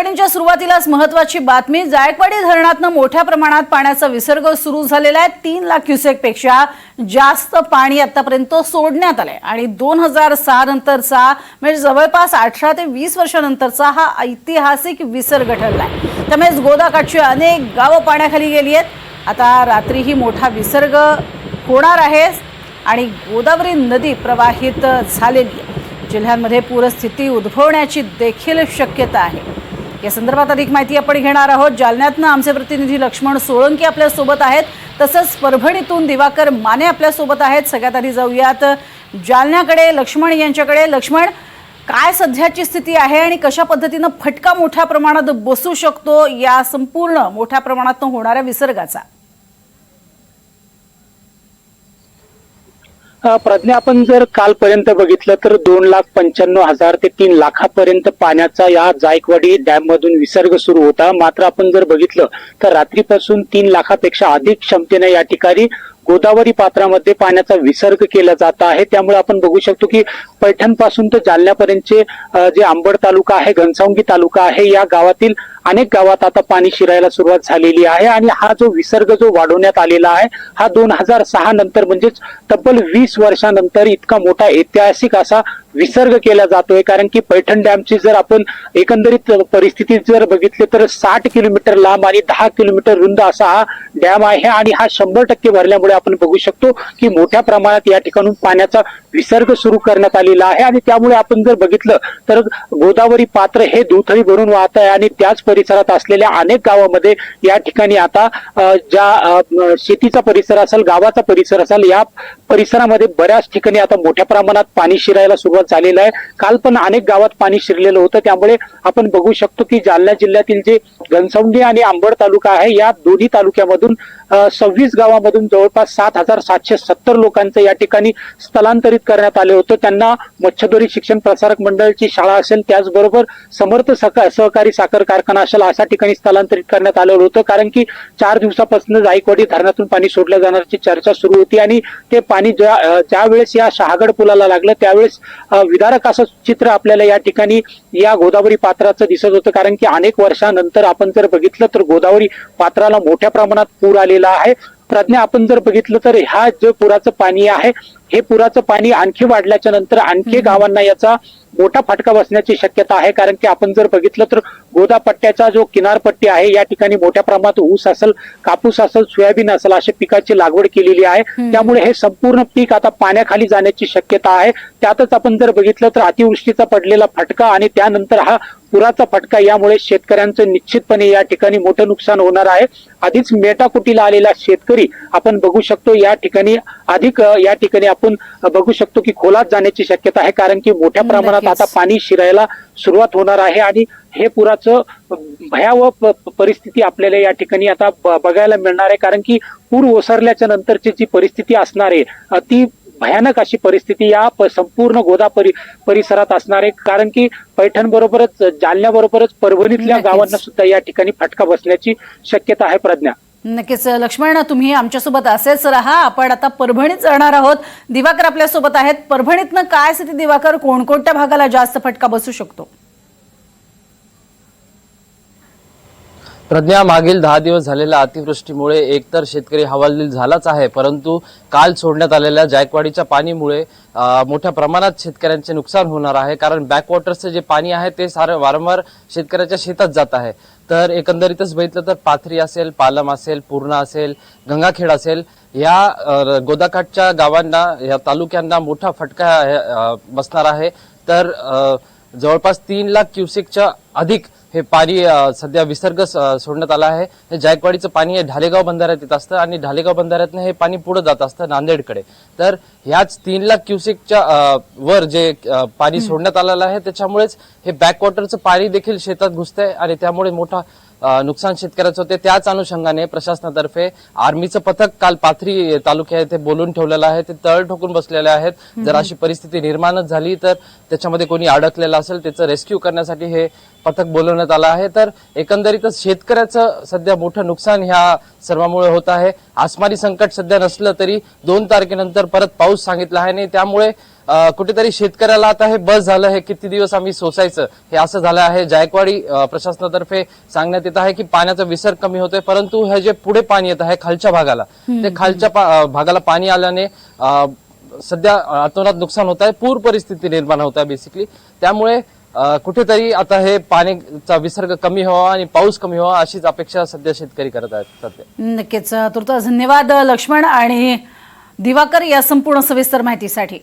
बुलेटिनच्या सुरुवातीलाच महत्वाची बातमी जायकवाडी धरणातनं मोठ्या प्रमाणात पाण्याचा विसर्ग सुरू झालेला आहे. तीन लाख क्युसेकपेक्षा जास्त पाणी आतापर्यंत सोडण्यात आलंय. आणि दोन हजार सहा नंतरचा म्हणजे जवळपास अठरा ते वीस वर्षानंतरचा हा ऐतिहासिक विसर्ग ठरलाय. त्यामुळेच गोदाकाठची अनेक गावं पाण्याखाली गेली आहेत. आता रात्रीही मोठा विसर्ग होणार आहे आणि गोदावरी नदी प्रवाहित झालेली आहे. जिल्ह्यांमध्ये पूरस्थिती उद्भवण्याची देखील शक्यता आहे. या संदर्भात अधिक माहिती आपण घेणार आहोत. जालन्यातनं आमचे प्रतिनिधी लक्ष्मण सोळंकी आपल्यासोबत आहेत. तसंच परभणीतून दिवाकर माने आपल्यासोबत आहेत. सगळ्यात आधी जाऊयात. जालन्याकडे लक्ष्मण यांच्याकडे. लक्ष्मण काय सध्याची स्थिती आहे आणि कशा पद्धतीनं फटका मोठ्या प्रमाणात बसू शकतो या संपूर्ण मोठ्या प्रमाणात होणाऱ्या विसर्गाचा? प्रज्ञा आपण जर कालपर्यंत बघितलं तर दोन लाख पंच्याण्णव हजार ते तीन लाखापर्यंत पाण्याचा या जायकवाडी डॅम मधून विसर्ग सुरू होता. मात्र आपण जर बघितलं तर रात्रीपासून तीन लाखापेक्षा अधिक क्षमतेने या ठिकाणी गोदावरी पात्रामध्ये पाण्याचा विसर्ग केला जात आहे. त्यामुळे आपण बघू शकतो की पैठणपासून तर जालन्यापर्यंतचे जे आंबड तालुका आहे घनसावंगी तालुका आहे या गावातील अनेक गावात आता पाणी शिरायला सुरुवात झालेली आहे आणि हा जो विसर्ग जो वाढवण्यात आलेला आहे हा दोन हजार सहा नंतर म्हणजेच तब्बल वीस वर्षानंतर इतका मोठा ऐतिहासिक असा विसर्ग केला जातोय. कारण की पैठण डॅमची जर आपण एकंदरीत परिस्थिती जर बघितली तर साठ किलोमीटर लांब आणि दहा किलोमीटर रुंद असा हा डॅम आहे आणि हा शंभर टक्के भरल्यामुळे आपण बघू शकतो की मोठ्या प्रमाणात या ठिकाणून पाण्याचा विसर्ग सुरू करण्यात आलेला आहे. आणि त्यामुळे आपण जर बघितलं तर गोदावरी पात्र हे दुथळी भरून वाहत आहे आणि त्याच परिसरात असलेल्या अनेक गावामध्ये या ठिकाणी आता ज्या शेतीचा परिसर असेल गावाचा परिसर असेल या परिसरामध्ये बऱ्याच ठिकाणी आता मोठ्या प्रमाणात पाणी शिरायला सुरुवात झालेलं आहे. काल पण अनेक गावात पाणी शिरलेलं होतं. त्यामुळे आपण बघू शकतो की जालना जिल्ह्यातील जे घनसवंडी आणि आंबड तालुका आहे या दोन्ही तालुक्यामधून सव्वीस गावामधून जवळपास सात हजार सातशे सत्तर लोकांचं या ठिकाणी स्थलांतरित करण्यात आले होतं. त्यांना मच्छदोरी शिक्षण प्रसारक मंडळाची शाळा असेल त्याचबरोबर समर्थ सहकारी साखर कारखाना असेल अशा ठिकाणी स्थलांतरित करण्यात आलेलं होतं. कारण की चार दिवसापासून जायकवाडी धरणातून पाणी सोडलं जाण्याची चर्चा सुरू होती आणि ते पाणी ज्या ज्यावेळेस या शहागड पुलाला लागलं त्यावेळेस विदारक असं चित्र आपल्याला या ठिकाणी या गोदावरी पात्राचं दिसत होतं. कारण की अनेक वर्षानंतर आपण जर बघितलं तर गोदावरी पात्राला मोठ्या प्रमाणात पूर आलेला आहे. प्रज्ञा आपण जर बघितलं तर हा जे पुराचं पाणी आहे हे पुराचं पाणी आणखी वाढल्याच्या नंतर आणखी गावांना याचा मोठा फटका बसण्याची शक्यता आहे. कारण की आपण जर बघितलं तर गोदा पट्ट्याचा जो किनारपट्टी आहे या ठिकाणी मोठ्या प्रमाणात ऊस असेल कापूस असेल सोयाबीन असेल अशा पिकाची लागवड केलेली आहे. त्यामुळे हे संपूर्ण पीक आता पाण्याखाली जाण्याची शक्यता आहे. त्यातच आपण जर बघितलं तर अतिवृष्टीचा पडलेला फटका आणि त्यानंतर हा पुराचा फटका यामुळे शेतकऱ्यांचं निश्चितपणे या ठिकाणी मोठं नुकसान होणार आहे आधीच मेटाकुटीला आलेला शेतकरी आपण बघू शकतो या ठिकाणी अधिक या ठिकाणी आपण बघू शकतो की खोलात जाण्याची शक्यता आहे कारण की मोठ्या प्रमाणात. आता पाणी शिरायला सुरुवात होणार आहे आणि हे पुराचं भयावह परिस्थिती आपल्याला या ठिकाणी आता बघायला मिळणार आहे कारण की पूर ओसरल्याच्या नंतरची जी परिस्थिती असणार आहे ती भयानक अशी परिस्थिती या संपूर्ण गोदा परि परिसरात असणार आहे. कारण की पैठण बरोबरच जालन्याबरोबरच परभणीतल्या. गावांना सुद्धा या ठिकाणी फटका बसण्याची शक्यता आहे प्रज्ञा. नक्कीच लक्ष्मण तुम्ही आमच्यासोबत असेच राहा. आपण आता परभणीत जाणार आहोत. दिवाकर आपल्यासोबत आहेत. परभणीतनं काय स्थिती दिवाकर? कोणकोणत्या भागाला जास्त फटका बसू शकतो? प्रज्ञा मागील दहा दिवस झालेल्या अतिवृष्टीमुळे एकतर शेतकरी हवालदिल झालाच आहे परंतु काल सोडण्यात आलेल्या जायकवाडीच्या पाणीमुळे मोठ्या प्रमाणात शेतकऱ्यांचे नुकसान होणार आहे कारण बॅकवॉटरचं जे पाणी आहे ते सारं वारंवार शेतकऱ्याच्या शेतात जात आहे. तर एकंदरीतच बघितलं तर पाथरी असेल पालम असेल पूर्णा असेल गंगाखेड असेल या गोदाकाठच्या गावांना या तालुक्यांना मोठा फटका बसणार आहे. तर जवळपास तीन लाख क्युसेकच्या अधिक हे पाणी सध्या विसर्ग सोडण्यात आला आहे. हे जायकवाडीचं पाणी हे ढालेगाव बंधाऱ्यात येत असतं आणि ढालेगाव बंधाऱ्यातनं हे पाणी पुढे जात असतं नांदेडकडे. तर ह्याच तीन लाख क्युसेकच्या वर जे पाणी सोडण्यात आलेलं आहे त्याच्यामुळेच हे बॅकवॉटरचं पाणी देखील शेतात घुसतंय आणि त्यामुळे मोठा नुकसान शेतकऱ्याचं होते त्याच अनुषंगाने प्रशासनातर्फे आर्मीचं पथक काल पाथरी तालुक्या येथे बोलून ठेवलेलं आहे ते तळ ठोकून बसलेले आहेत. जर अशी परिस्थिती निर्माणच झाली तर त्याच्यामध्ये कोणी अडकलेलं असेल त्याचं रेस्क्यू करण्यासाठी हे पथक बोलवण्यात आलं आहे. तर एकंदरीतच शेतकऱ्याचं सध्या मोठं नुकसान ह्या सर्वामुळे होत आहे. आसमानी संकट सध्या नसलं तरी दोन तारखेनंतर परत पाऊस सांगितला आहे आणि त्यामुळे कुठेतरी शेतकऱ्याला आता हे बस झालं हे किती दिवस आम्ही सोसायचं हे असं झालं आहे. जायकवाडी प्रशासनातर्फे सांगण्यात येत आहे की पाण्याचा विसर्ग कमी होतोय परंतु हे जे पुढे पाणी येत आहे खालच्या भागाला ते खालच्या भागाला पाणी आल्याने सध्या अतोनात नुकसान होत आहे पूर परिस्थिती निर्माण होत आहे बेसिकली त्यामुळे कुठेतरी आता हे पाण्याचा विसर्ग कमी व्हावा आणि पाऊस कमी व्हावा अशीच अपेक्षा सध्या शेतकरी करत आहेत सध्या. नक्कीच. तुर्तास धन्यवाद लक्ष्मण आणि दिवाकर या संपूर्ण सविस्तर माहितीसाठी.